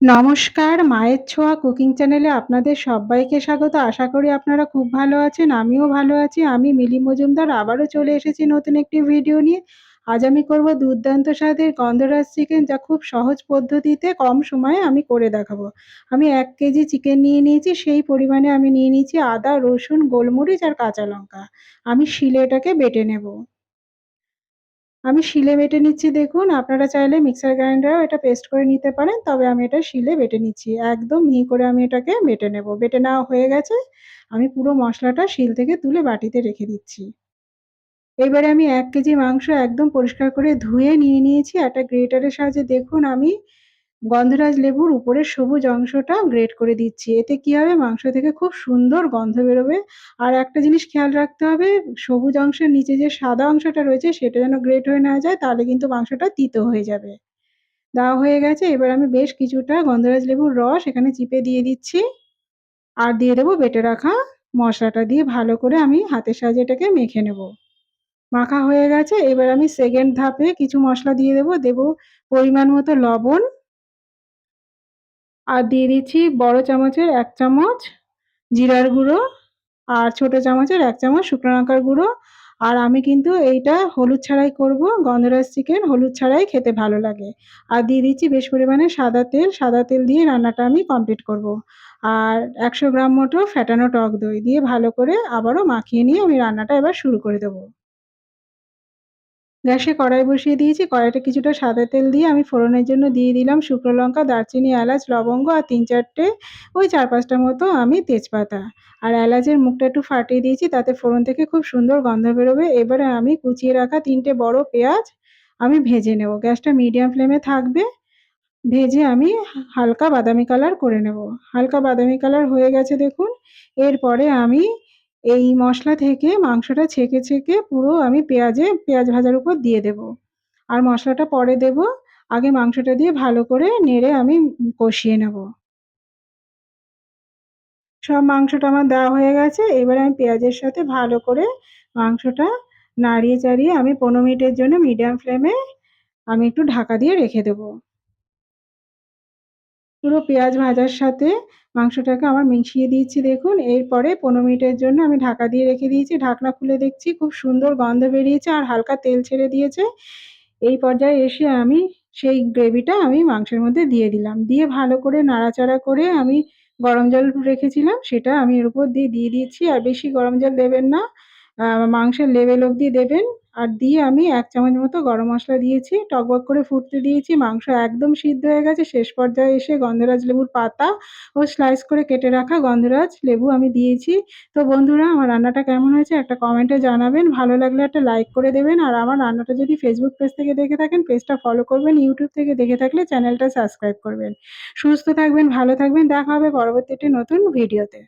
নমস্কার, মায়ের ছোঁয়া কুকিং চ্যানেলে আপনাদের সব্বাইকে স্বাগত। আশা করি আপনারা খুব ভালো আছেন। আমিও ভালো আছি। আমি মিলি মজুমদার আবারও চলে এসেছি নতুন একটি ভিডিও নিয়ে। আজ আমি করব দুর্দান্ত স্বাদের গন্ধরাজ চিকেন যা খুব সহজ পদ্ধতিতে কম সময়ে আমি করে দেখাবো। আমি এক কেজি চিকেন নিয়ে নিয়েছি, সেই পরিমাণে আমি নিয়ে নিয়েছি আদা, রসুন, গোলমরিচ আর কাঁচা লঙ্কা। আমি শিলে এটাকে বেটে নেব। আমি শিলে বেটে নিচ্ছি দেখুন, আপনারা চাইলে মিক্সার গ্রাইন্ডারও এটা পেস্ট করে নিতে পারেন। তবে আমি এটা শিলে বেটে নিচ্ছি। একদম মিহি করে আমি এটাকে বেটে নেব। বেটে নেওয়া হয়ে গেছে। আমি পুরো মশলাটা শিল থেকে তুলে বাটিতে রেখে দিচ্ছি। এবারে আমি এক কেজি মাংস একদম পরিষ্কার করে ধুয়ে নিয়ে নিয়েছি। একটা গ্রেটারের সাহায্যে দেখুন আমি গন্ধরাজ লেবুর উপরের সবুজ অংশটা গ্রেট করে দিচ্ছি। এতে কি হবে মাংস থেকে খুব সুন্দর গন্ধ বেরোবে। আর একটা জিনিস খেয়াল রাখতে হবে, সবুজ অংশের নিচে যে সাদা অংশটা রয়েছে সেটা যেন গ্রেট হয়ে না যায়, তাহলে কিন্তু মাংসটা তিতো হয়ে যাবে। দেওয়া হয়ে গেছে এবার আমি বেশ কিছুটা গন্ধরাজ লেবুর রস এখানে চিপে দিয়ে দিচ্ছি। আর দিয়ে দেবো বেটে রাখা মশলাটা দিয়ে ভালো করে আমি হাতের সাহায্যে এটাকে মেখে নেব। মাখা হয়ে গেছে এবার আমি সেকেন্ড ধাপে কিছু মশলা দিয়ে দেবো। দেবো পরিমাণ মতো লবণ আর দিয়ে দিচ্ছি বড় চামচের এক চামচ জিরার গুঁড়ো আর ছোট চামচের এক চামচ শুকনো লঙ্কার গুঁড়ো। আর আমি কিন্তু এইটা হলুদ ছাড়াই করব, গন্ধরাজ চিকেন হলুদ ছাড়াই খেতে ভালো লাগে। আর দিয়ে দিচ্ছি বেশ পরিমাণে সাদা তেল সাদা তেল দিয়ে রান্নাটা আমি কমপ্লিট করব। আর একশো গ্রাম মতো ফ্যাটানো টক দই দিয়ে ভালো করে আবারও মাখিয়ে নিয়ে আমি রান্নাটা এবার শুরু করে দেবো। গ্যাসে কড়াই বসিয়ে দিয়েছি। কড়াইটা কিছুটা সাদা তেল দিয়ে আমি ফোড়নের জন্য দিয়ে দিলাম শুকনো লঙ্কা, দারচিনি, এলাচ, লবঙ্গ আর তিন চারটে ওই চার পাঁচটা মতো আমি তেজপাতা। আর এলাচের মুখটা একটু ফাটিয়ে দিয়েছি তাতে ফোড়ন থেকে খুব সুন্দর গন্ধ বেরোবে। এবারে আমি কুচিয়ে রাখা তিনটে বড় পেঁয়াজ আমি ভেজে নেব। গ্যাসটা মিডিয়াম ফ্লেমে থাকবে। ভেজে আমি হালকা বাদামি কালার করে নেব। হালকা বাদামি কালার হয়ে গেছে দেখুন। এরপরে আমি এই মশলা থেকে মাংসটা ছেঁকে ছেঁকে পুরো আমি পেঁয়াজে, পেঁয়াজ ভাজার উপর দিয়ে দেব। আর মশলাটা পরে দেব। আগে মাংসটা দিয়ে ভালো করে নেড়ে আমি কষিয়ে নেব। সব মাংসটা আমার দেওয়া হয়ে গেছে। এবার আমি পেঁয়াজের সাথে ভালো করে মাংসটা নাড়িয়ে চাড়িয়ে আমি পনেরো মিনিটের জন্য মিডিয়াম ফ্লেমে আমি একটু ঢাকা দিয়ে রেখে দেবো। পুরো পেঁয়াজ ভাজার সাথে মাংসটাকে আমার মিশিয়ে দিয়েছি, দেখুন। এরপরে পনেরো মিনিটের জন্য আমি ঢাকা দিয়ে রেখে দিয়েছি। ঢাকনা খুলে দেখছি, খুব সুন্দর গন্ধ বেরিয়েছে আর হালকা তেল ছেড়ে দিয়েছে। এই পর্যায়ে এসে আমি সেই গ্রেভিটা আমি মাংসের মধ্যে দিয়ে দিলাম। দিয়ে ভালো করে নাড়াচাড়া করে আমি গরম জল রেখেছিলাম, সেটা আমি এর উপর দিয়ে দিয়ে দিচ্ছি আর বেশি গরম জল দেবেন না মাংসের লেভেল অবধি দেবেন। আর দিয়ে আমি এক চামচ মতো গরম মশলা দিয়েছি টকবক করে ফুটতে দিয়েছি, মাংস একদম সিদ্ধ হয়ে গেছে। শেষ পর্যায়ে এসে গন্ধরাজ লেবুর পাতা ও স্লাইস করে কেটে রাখা গন্ধরাজ লেবু আমি দিয়েছি। তো বন্ধুরা, আমার রান্নাটা কেমন হয়েছে একটা কমেন্টে জানাবেন। ভালো লাগলে একটা লাইক করে দেবেন। আর আমার রান্নাটা যদি ফেসবুক পেজ থেকে দেখে থাকেন পেজটা ফলো করবেন। ইউটিউব থেকে দেখে থাকলে চ্যানেলটা সাবস্ক্রাইব করবেন। সুস্থ থাকবেন, ভালো থাকবেন। দেখা হবে পরবর্তী একটি নতুন ভিডিওতে